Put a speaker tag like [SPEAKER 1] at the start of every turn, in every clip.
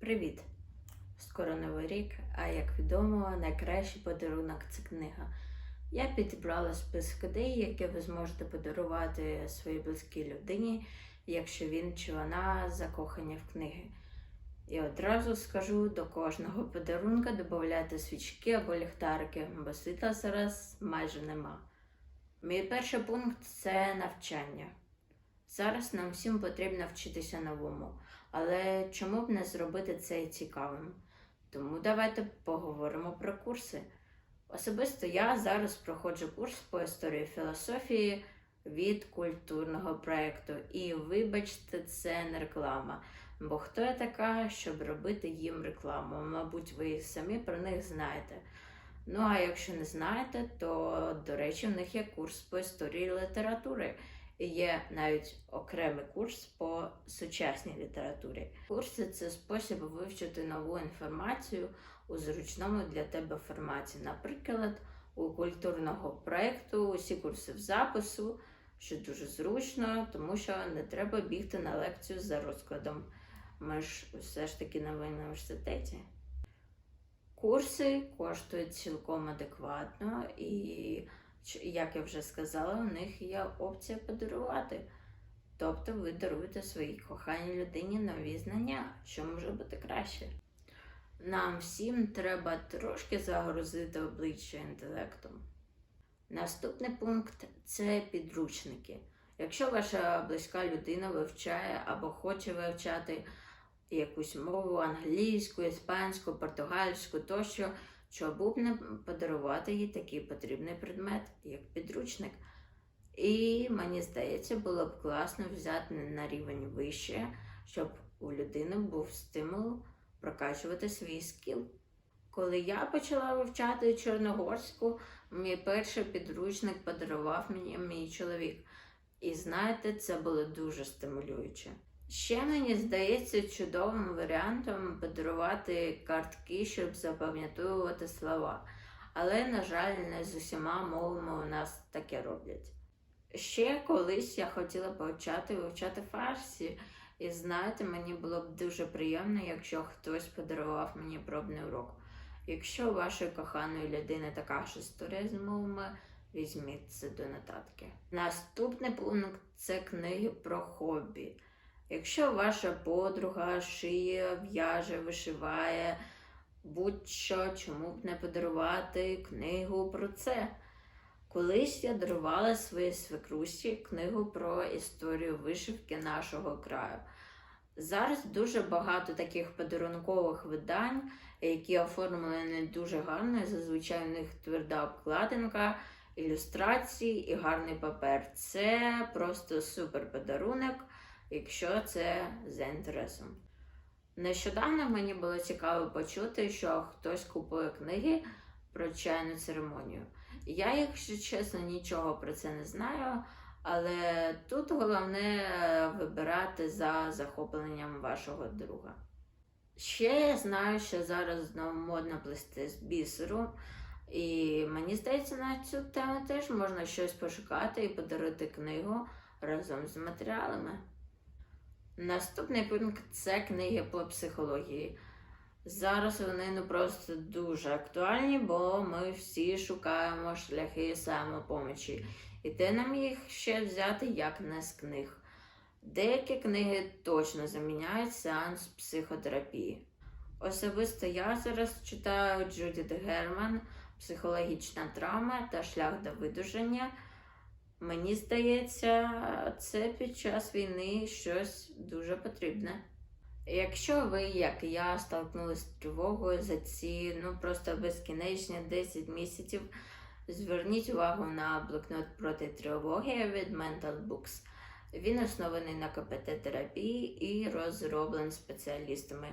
[SPEAKER 1] Привіт! Скоро новий рік, а як відомо, найкращий подарунок це книга. Я підібрала список ідей, які ви зможете подарувати своїй близькій людині, якщо він чи вона закохані в книги. І одразу скажу до кожного подарунка додати свічки або ліхтарики, бо світла зараз майже нема. Мій перший пункт це навчання. Зараз нам всім потрібно вчитися новому. Але чому б не зробити це цікавим? Тому давайте поговоримо про курси. Особисто я зараз проходжу курс по історії філософії від культурного проєкту. І вибачте, це не реклама. Бо хто я така, щоб робити їм рекламу? Мабуть, ви самі про них знаєте. Ну а якщо не знаєте, то, до речі, в них є курс по історії літератури. Є навіть окремий курс по сучасній літературі. Курси це спосіб вивчити нову інформацію у зручному для тебе форматі. Наприклад, у культурного проєкту усі курси в запису, що дуже зручно, тому що не треба бігти на лекцію за розкладом. Ми ж все ж таки на університеті. Курси коштують цілком адекватно і як я вже сказала, у них є опція подарувати. Тобто ви даруєте своїй коханій людині нові знання, що може бути краще. Нам всім треба трошки загрузити обличчя інтелектом. Наступний пункт це підручники. Якщо ваша близька людина вивчає або хоче вивчати якусь мову англійську, іспанську, португальську тощо, чому б не подарувати їй такий потрібний предмет, як підручник. І мені здається, було б класно взяти на рівень вище, щоб у людини був стимул прокачувати свій скіл. Коли я почала вивчати чорногорську, мій перший підручник подарував мені мій чоловік. І знаєте, це було дуже стимулююче. Ще мені здається чудовим варіантом подарувати картки, щоб запам'ятовувати слова. Але, на жаль, не з усіма мовами у нас таке роблять. Ще колись я хотіла почати вивчати фарсі, і знаєте, мені було б дуже приємно, якщо хтось подарував мені пробний урок. Якщо вашої коханої людини така ж історія з мовами, візьміть це до нотатки. Наступний пункт це книги про хобі. Якщо ваша подруга шиє, в'яже, вишиває, будь-що, чому б не подарувати книгу про це. Колись я дарувала своїй свекрусі книгу про історію вишивки нашого краю. Зараз дуже багато таких подарункових видань, які оформлені дуже гарно, зазвичай в них тверда обкладинка, ілюстрації і гарний папер. Це просто супер подарунок якщо це за інтересом. Нещодавно мені було цікаво почути, що хтось купує книги про чайну церемонію. Я, якщо чесно, нічого про це не знаю, але тут головне вибирати за захопленням вашого друга. Ще я знаю, що зараз знову модно плести з бісеру, і мені здається, на цю тему теж можна щось пошукати і подарити книгу разом з матеріалами. Наступний пункт це книги по психології. Зараз вони ну просто дуже актуальні, бо ми всі шукаємо шляхи самопомочі. І де нам їх ще взяти, як не з книг. Деякі книги точно заміняють сеанс психотерапії. Особисто я зараз читаю Джудіт Герман, психологічна травма та шлях до видуження. Мені здається, це під час війни щось дуже потрібне. Якщо ви, як я, столкнулися з тривогою за ці ну просто безкінечні 10 місяців, зверніть увагу на блокнот проти тривоги від Mental Books. Він оснований на КПТ-терапії і розроблений спеціалістами.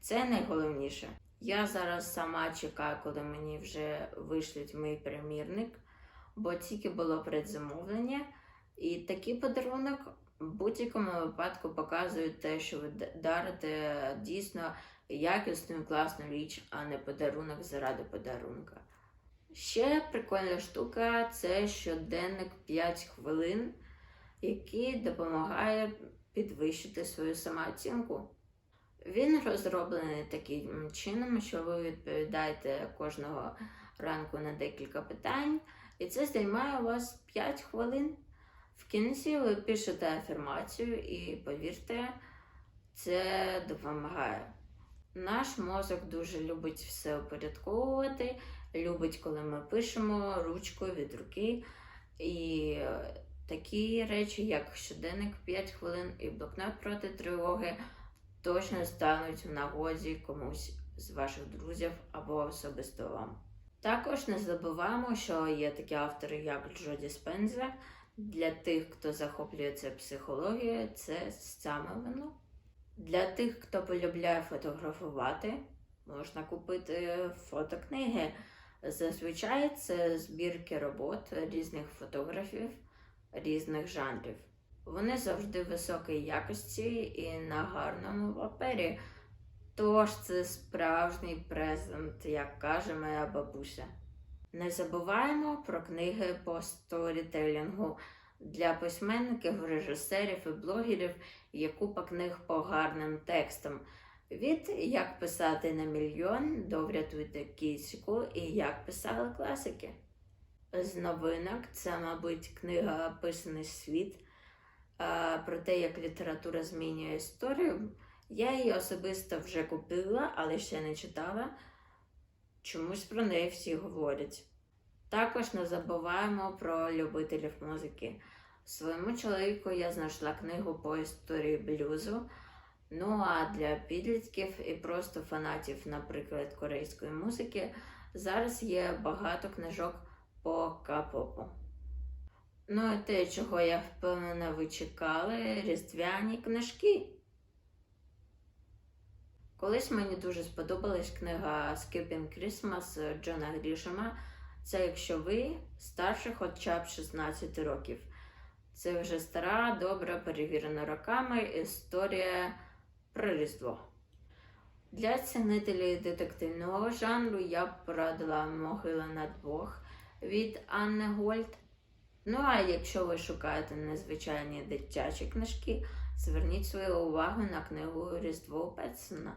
[SPEAKER 1] Це найголовніше. Я зараз сама чекаю, коли мені вже вишлють мій примірник бо тільки було предзамовлення, і такий подарунок в будь-якому випадку показує те, що ви дарите дійсно якісну і класну річ, а не подарунок заради подарунка. Ще прикольна штука це щоденник 5 хвилин, який допомагає підвищити свою самооцінку. Він розроблений таким чином, що ви відповідаєте кожного ранку на декілька питань, і це займає у вас 5 хвилин. В кінці ви пишете афірмацію і повірте, це допомагає. Наш мозок дуже любить все упорядковувати, любить, коли ми пишемо ручкою від руки. І такі речі, як щоденник 5 хвилин і блокнот проти тривоги, точно стануть в нагоді комусь з ваших друзів або особисто вам. Також не забуваємо, що є такі автори, як Джоді Спенза. Для тих, хто захоплюється психологією, це саме воно. Для тих, хто полюбляє фотографувати, можна купити фотокниги. Зазвичай це збірки робот різних фотографів різних жанрів. Вони завжди високої якості і на гарному папері. Тож це справжній презент, як каже моя бабуся. Не забуваємо про книги по сторітелінгу для письменників, режисерів і блогерів є купа книг по гарним текстам. Від як писати на мільйон до врятуйте кіську і як писали класики. З новинок це, мабуть, книга Писаний світ про те, як література змінює історію. Я її особисто вже купила, але ще не читала. Чомусь про неї всі говорять. Також не забуваємо про любителів музики. Своєму чоловіку я знайшла книгу по історії блюзу. Ну а для підлітків і просто фанатів, наприклад, корейської музики, зараз є багато книжок по капопу. Ну і те, чого я впевнена, ви чекали, різдвяні книжки. Колись мені дуже сподобалась книга Skipping Christmas Джона Грішема. Це якщо ви старше хоча б 16 років. Це вже стара, добра, перевірена роками історія про Різдво. Для цінителів детективного жанру я б порадила Могила на двох від Анни Гольд. Ну а якщо ви шукаєте незвичайні дитячі книжки, зверніть свою увагу на книгу Різдво Петсона.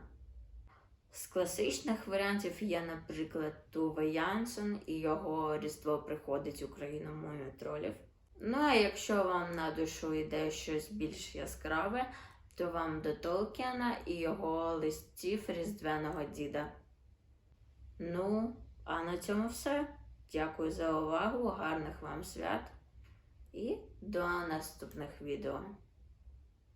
[SPEAKER 1] З класичних варіантів є, наприклад, Туве Янсон і його Різдво приходить україномовою тролів. Ну а якщо вам на душу йде щось більш яскраве, то вам до Толкіна і його листів Різдвяного діда. Ну, а на цьому все. Дякую за увагу, гарних вам свят і до наступних відео.